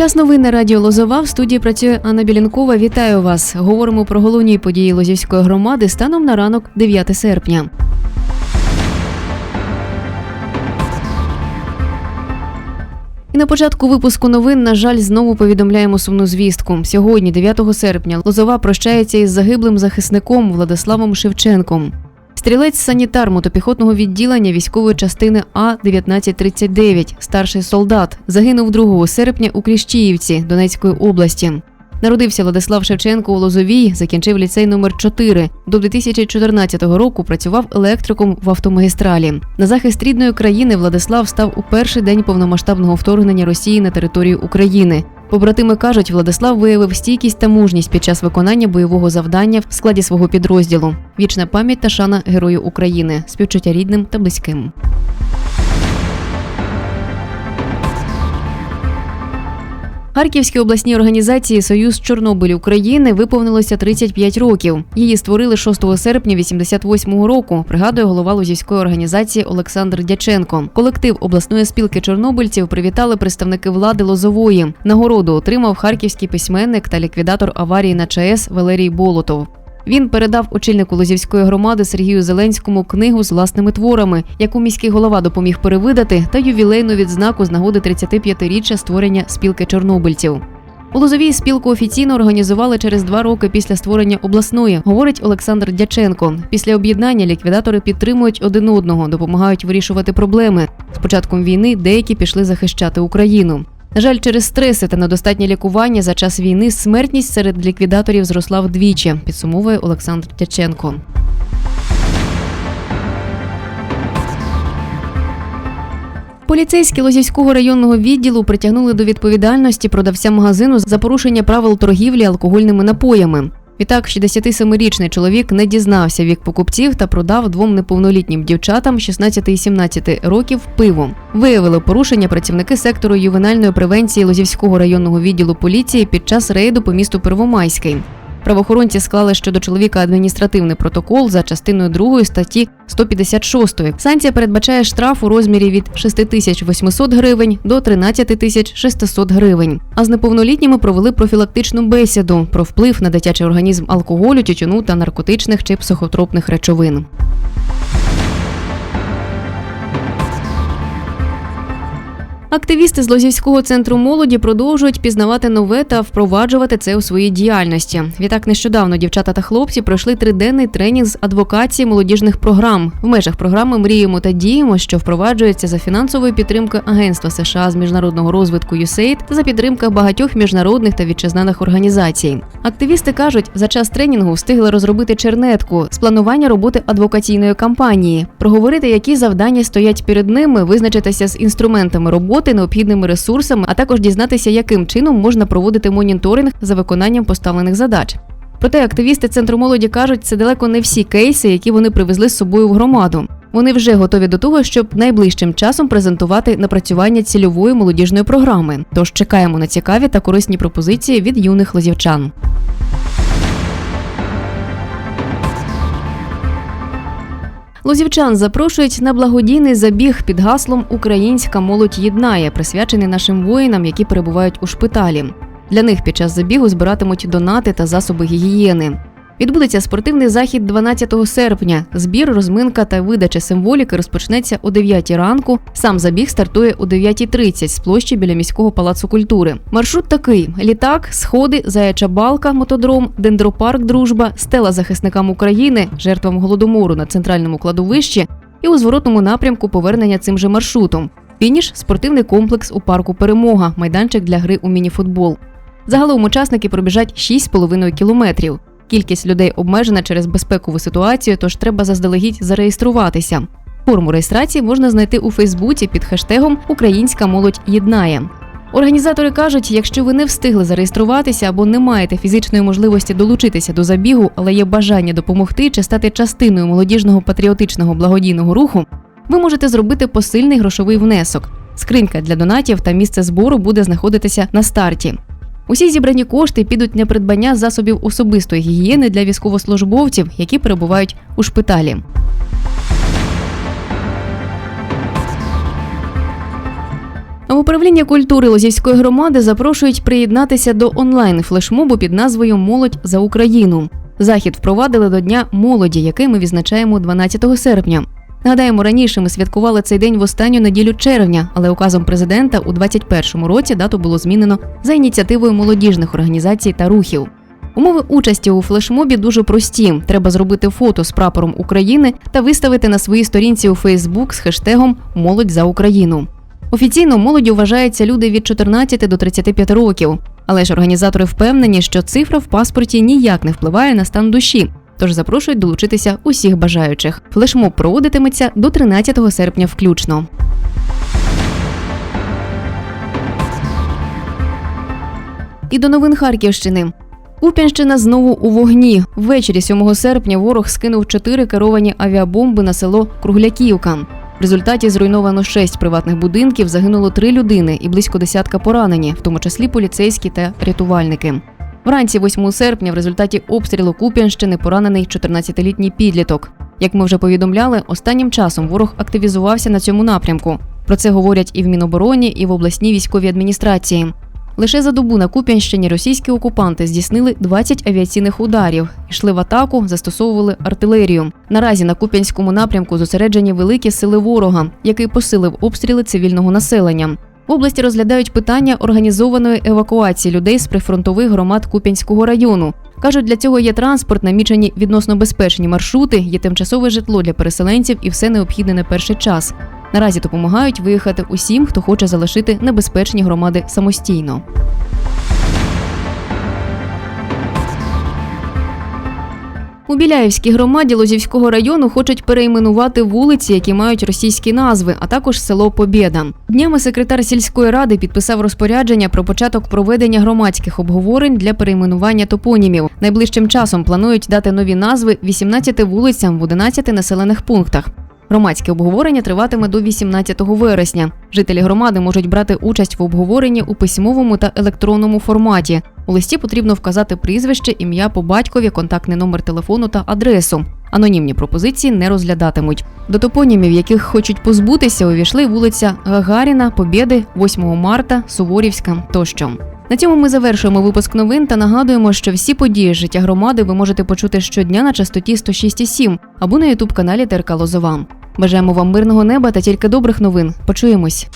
Час новин на радіо Лозова. В студії працює Анна Білінкова. Вітаю вас. Говоримо про головні події Лозівської громади станом на ранок 9 серпня. І на початку випуску новин, на жаль, знову повідомляємо сумну звістку. Сьогодні, 9 серпня, Лозова прощається із загиблим захисником Владиславом Шевченком. Стрілець санітар мотопіхотного відділення військової частини А 1939 старший солдат, загинув 2 серпня у Кліщіївці Донецької області. Народився Владислав Шевченко у Лозовій, закінчив ліцей номер 4 До 2014 року працював електриком в автомагістралі. На захист рідної країни Владислав став у перший день повномасштабного вторгнення Росії на територію України. Побратими кажуть, Владислав виявив стійкість та мужність під час виконання бойового завдання в складі свого підрозділу. Вічна пам'ять та шана Герою України, співчуття рідним та близьким. Харківській обласній організації Союз Чорнобиль України виповнилося 35 років. Її створили 6 серпня 88-го року. Пригадує голова Лузівської організації Олександр Дяченко. Колектив обласної спілки чорнобильців привітали представники влади Лозової. Нагороду отримав харківський письменник та ліквідатор аварії на ЧАЕС Валерій Болотов. Він передав очільнику Лозівської громади Сергію Зеленському книгу з власними творами, яку міський голова допоміг перевидати, та ювілейну відзнаку з нагоди 35-річчя створення спілки чорнобильців. У Лозовій спілку офіційно організували через два роки після створення обласної, говорить Олександр Дяченко. Після об'єднання ліквідатори підтримують один одного, допомагають вирішувати проблеми. З початком війни деякі пішли захищати Україну. На жаль, через стреси та недостатнє лікування за час війни смертність серед ліквідаторів зросла вдвічі, підсумовує Олександр Тяченко. Поліцейські Лозівського районного відділу притягнули до відповідальності продавця магазину за порушення правил торгівлі алкогольними напоями. Відтак, 67-річний чоловік не дізнався вік покупців та продав двом неповнолітнім дівчатам 16 і 17 років пиво. Виявили порушення працівники сектору ювенальної превенції Лозівського районного відділу поліції під час рейду по місту Первомайський. Правоохоронці склали щодо чоловіка адміністративний протокол за частиною 2 статті 156. Санкція передбачає штраф у розмірі від 6800 гривень до 13600 гривень. А з неповнолітніми провели профілактичну бесіду про вплив на дитячий організм алкоголю, тютюну та наркотичних чи психотропних речовин. Активісти з Лозівського центру молоді продовжують пізнавати нове та впроваджувати це у своїй діяльності. Відтак нещодавно дівчата та хлопці пройшли триденний тренінг з адвокації молодіжних програм. В межах програми Мріємо та діємо, що впроваджується за фінансової підтримки Агентства США з міжнародного розвитку USAID та за підтримки багатьох міжнародних та вітчизнаних організацій. Активісти кажуть, за час тренінгу встигли розробити чернетку з планування роботи адвокаційної кампанії, проговорити, які завдання стоять перед ними, визначитися з інструментами роботи роботи, необхідними ресурсами, а також дізнатися, яким чином можна проводити моніторинг за виконанням поставлених задач. Проте активісти центру молоді кажуть, це далеко не всі кейси, які вони привезли з собою в громаду. Вони вже готові до того, щоб найближчим часом презентувати напрацювання цільової молодіжної програми. Тож чекаємо на цікаві та корисні пропозиції від юних лозівчан. Лозівчан запрошують на благодійний забіг під гаслом Українська молодь єднає, присвячений нашим воїнам, які перебувають у шпиталі. Для них під час забігу збиратимуть донати та засоби гігієни. Відбудеться спортивний захід 12 серпня. Збір, розминка та видача символіки розпочнеться о 9 ранку. Сам забіг стартує о 9.30 з площі біля міського палацу культури. Маршрут такий: літак, сходи, заяча балка, мотодром, дендропарк, дружба, стела захисникам України, жертвам голодомору на центральному кладовищі і у зворотному напрямку повернення цим же маршрутом. Фініш спортивний комплекс у парку Перемога, майданчик для гри у мініфутбол. Загалом учасники пробіжать 6,5 кілометрів. Кількість людей обмежена через безпекову ситуацію, тож треба заздалегідь зареєструватися. Форму реєстрації можна знайти у Фейсбуці під хештегом Українська молодь єднає. Організатори кажуть, якщо ви не встигли зареєструватися або не маєте фізичної можливості долучитися до забігу, але є бажання допомогти чи стати частиною молодіжного патріотичного благодійного руху, ви можете зробити посильний грошовий внесок. Скринька для донатів та місце збору буде знаходитися на старті. Усі зібрані кошти підуть на придбання засобів особистої гігієни для військовослужбовців, які перебувають у шпиталі. Управління культури Лозівської громади запрошують приєднатися до онлайн флешмобу під назвою Молодь за Україну. Захід впровадили до Дня молоді, який ми відзначаємо 12 серпня. Нагадаємо, раніше ми святкували цей день в останню неділю червня, але указом президента у 2021 році дату було змінено за ініціативою молодіжних організацій та рухів. Умови участі у флешмобі дуже прості. Треба зробити фото з прапором України та виставити на своїй сторінці у Фейсбук з хештегом Молодь за Україну. Офіційно молоддю вважаються люди від 14 до 35 років. Але ж організатори впевнені, що цифра в паспорті ніяк не впливає на стан душі, тож запрошують долучитися усіх бажаючих. Флешмоб проводитиметься до 13 серпня включно. І до новин Харківщини. Куп'янщина знову у вогні. Ввечері 7 серпня ворог скинув чотири керовані авіабомби на село Кругляківка. В результаті зруйновано шесть приватних будинків, загинуло три людини і близько десятка поранені, в тому числі поліцейські та рятувальники. Вранці 8 серпня в результаті обстрілу Куп'янщини поранений 14-літній підліток. Як ми вже повідомляли, останнім часом ворог активізувався на цьому напрямку. Про це говорять і в Мінобороні, і в обласній військовій адміністрації. Лише за добу на Куп'янщині російські окупанти здійснили 20 авіаційних ударів, йшли в атаку, застосовували артилерію. Наразі на Куп'янському напрямку зосереджені великі сили ворога, який посилив обстріли цивільного населення. В області розглядають питання організованої евакуації людей з прифронтових громад Куп'янського району. Кажуть, для цього є транспорт, намічені відносно безпечні маршрути, є тимчасове житло для переселенців і все необхідне на перший час. Наразі допомагають виїхати усім, хто хоче залишити небезпечні громади самостійно. У Біляївській громаді Лозівського району хочуть перейменувати вулиці, які мають російські назви, а також село Побєда. Днями секретар сільської ради підписав розпорядження про початок проведення громадських обговорень для перейменування топонімів. Найближчим часом планують дати нові назви 18 вулицям в 11 населених пунктах. Громадське обговорення триватиме до 18 вересня. Жителі громади можуть брати участь в обговоренні у письмовому та електронному форматі. У листі потрібно вказати прізвище, ім'я по батькові, контактний номер телефону та адресу. Анонімні пропозиції не розглядатимуть. До топонімів, яких хочуть позбутися, увійшли вулиця Гагаріна, Побєди, 8 марта, Суворівська тощо. На цьому ми завершуємо випуск новин та нагадуємо, що всі події життя громади ви можете почути щодня на частоті 106,7 або на ютуб каналі ТРК Лозова. Бажаємо вам мирного неба та тільки добрих новин. Почуємось.